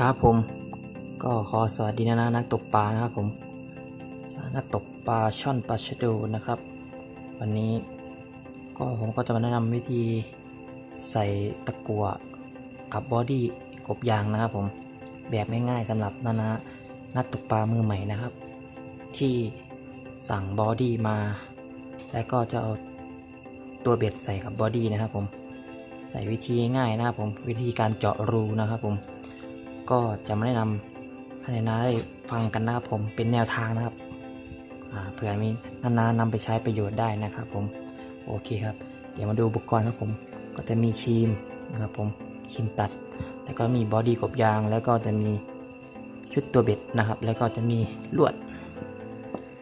ครับผมก็ขอสวัสดีนะนะนักตกปลานะครับผมนักตกปลาช่อนปลาชะโดนะครับ วันนี้ก็ผมก็จะมาแนะนำวิธีใส่ตะกัวกับบอดี้กบยางนะครับผมแบบง่ายๆสำหรับนานะนักตกปลามือใหม่นะครับ ที่สั่งบอดี้มา แล้วก็จะเอาตัวเบ็ดใส่กับบอดี้นะครับผมใส่วิธีง่ายนะครับผมวิธีการเจาะรูนะครับผม ก็จะมาแนะนำให้นาได้ฟังกันนะครับผมเป็นแนวทางนะครับเผื่อมีนาๆนนำไปใช้ประโยชน์ได้นะครับผมโอเคครับ เดี๋ยวมาดูอุปกรณ์ครับผม ก็จะมีครีมนะครับผมครีมตัด แล้วก็มีบอดี้กบยาง แล้วก็จะมีชุดตัวเบ็ดนะครับ แล้วก็จะมีลวด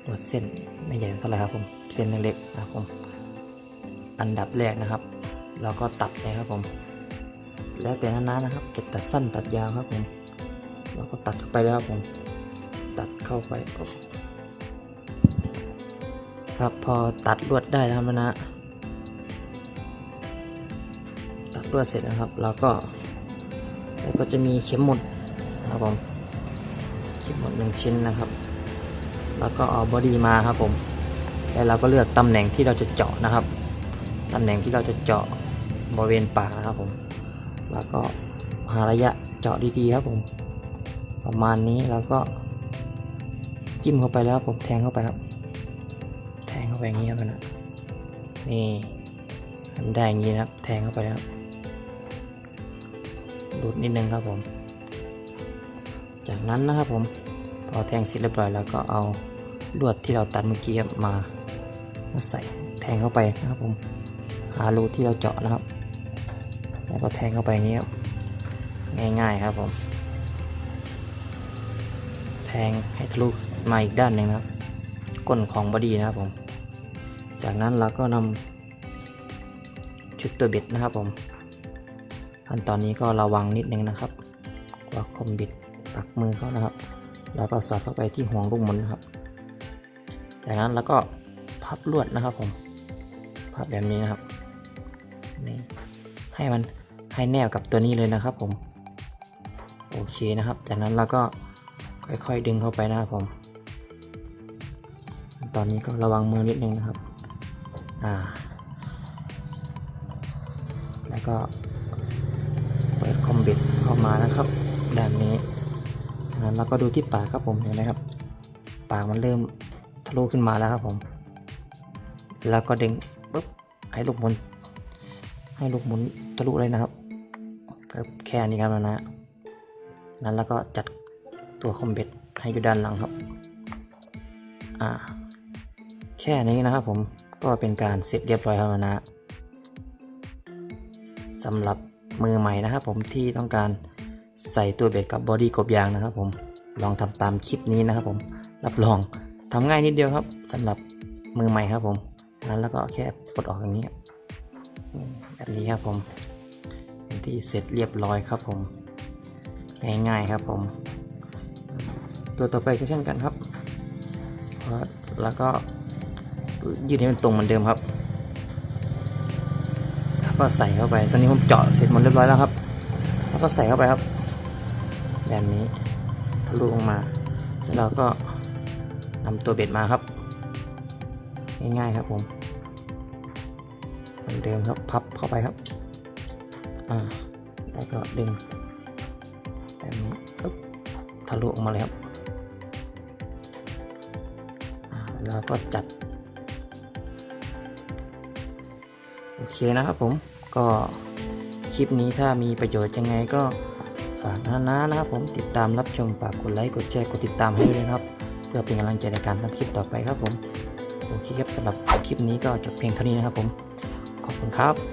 ลวดเส้นไม่ใหญ่เท่าไหร่ครับผมเส้นเล็กๆนะครับผมอันดับแรกนะครับ เราก็ตัดเลยครับผม แล้วแต่นานนะครับจะตัดสั้นตัดยาวครับผมเราก็ตัดเข้าไปแล้วครับผม ตัดเข้าไป ครับพอตัดลวดได้แล้วครับนะ ตัดลวดเสร็จนะครับ เราก็แล้วก็จะมีเข็มหมุดนะครับผม เข็มหมุดหนึ่งชิ้นนะครับ แล้วก็เอาบอดี้มาครับผม แล้วเราก็เลือกตำแหน่งที่เราจะเจาะนะครับ ตำแหน่งที่เราจะเจาะบริเวณปากนะครับผม แล้วก็หาระยะเจาะดีๆครับผมประมาณนี้แล้วก็จิ้มเข้าไปแล้วผมแทงเข้าไปครับ แทงเข้าไปอย่างนี้ครับนะนี่ทำได้อย่างนี้นะครับ แทงเข้าไปแล้วดูดนิดนึงครับผม จากนั้นนะครับผมพอแทงเสร็จเรียบร้อยแล้วก็เอาลวดที่เราตัดเมื่อกี้มามาใส่แทงเข้าไปนะครับผม หารูที่เราเจาะนะครับ แล้วก็แทงเข้าไปอย่างนี้ครับง่ายๆครับผม แทงให้ทะลุมาอีกด้านหนึ่งนะครับ ก้นของบอดี้นะครับผม จากนั้นเราก็นำชุดตัวบ็ดนะครับผมขั้นตอนนี้ก็ระวังนิดนึงนะครับว่าคมบิดปักมือเขานะครับ แล้วก็สอดเข้าไปที่ห่วงลูกหมุนนะครับ จากนั้นเราก็พับลวดนะครับผม พับแบบนี้นะครับนี่ให้มัน ให้แนวกับตัวนี้เลยนะครับผม โอเคนะครับ จากนั้นเราก็ค่อยๆดึงเข้าไปนะครับผม ตอนนี้ก็ระวังมือนิดนึงนะครับ อ่า แล้วก็เปิดคอมบิดเข้ามานะครับด้านนี้จากนั้นเราก็ดูที่ปากครับผมเห็นไหมครับ ปากมันเริ่มทะลุขึ้นมาแล้วครับผม แล้วก็ดึงปุ๊บให้ลูกหมุน ให้ลูกหมุนทะลุเลยนะครับ แค่นี้ครับนะนะนั้นแล้วก็จัดตัวคอมเบ็ดให้อยู่ด้านหลังครับ อ่า แค่นี้นะครับผมก็เป็นการเสร็จเรียบร้อยแล้วนะสำหรับมือใหม่นะครับผมที่ต้องการใส่ตัวเบ็ดกับบอดี้กบยางนะครับผมลองทำตามคลิปนี้นะครับผมรับรองทำง่ายนิดเดียวครับสำหรับมือใหม่ครับผมนั้นแล้วก็แค่ปลดออกอย่างนี้แบบนี้ครับผม ที่เสร็จเรียบร้อยครับผม ง่ายๆครับผม ตัวต่อไปก็เช่นกันครับ แล้วก็ยืดให้มันตรงเหมือนเดิมครับ แล้วก็ใส่เข้าไป ตอนนี้ผมเจาะเสร็จหมดเรียบร้อยแล้วครับ แล้วก็ใส่เข้าไปครับ แบบนี้ทะลุลงมา แล้วเราก็นำตัวเบ็ดมาครับ ง่ายๆครับผมเหมือนเดิมครับ พับเข้าไปครับ อ่าแล้วก็ดึงแบบนี้ปึ๊บทะลุออกมาเลยครับอ่าแล้วก็จัด โอเคนะครับผมก็คลิปนี้ถ้ามีประโยชน์ยังไงก็ฝากนะนะนะครับผมติดตามรับชมฝากกดไลค์กดแชร์กดติดตามให้ด้วยนะครับ เพื่อเป็นกำลังใจในการทำคลิปต่อไปครับผมโอเคครับสำหรับคลิปนี้ก็จบเพียงเท่านี้นะครับผมขอบคุณครับ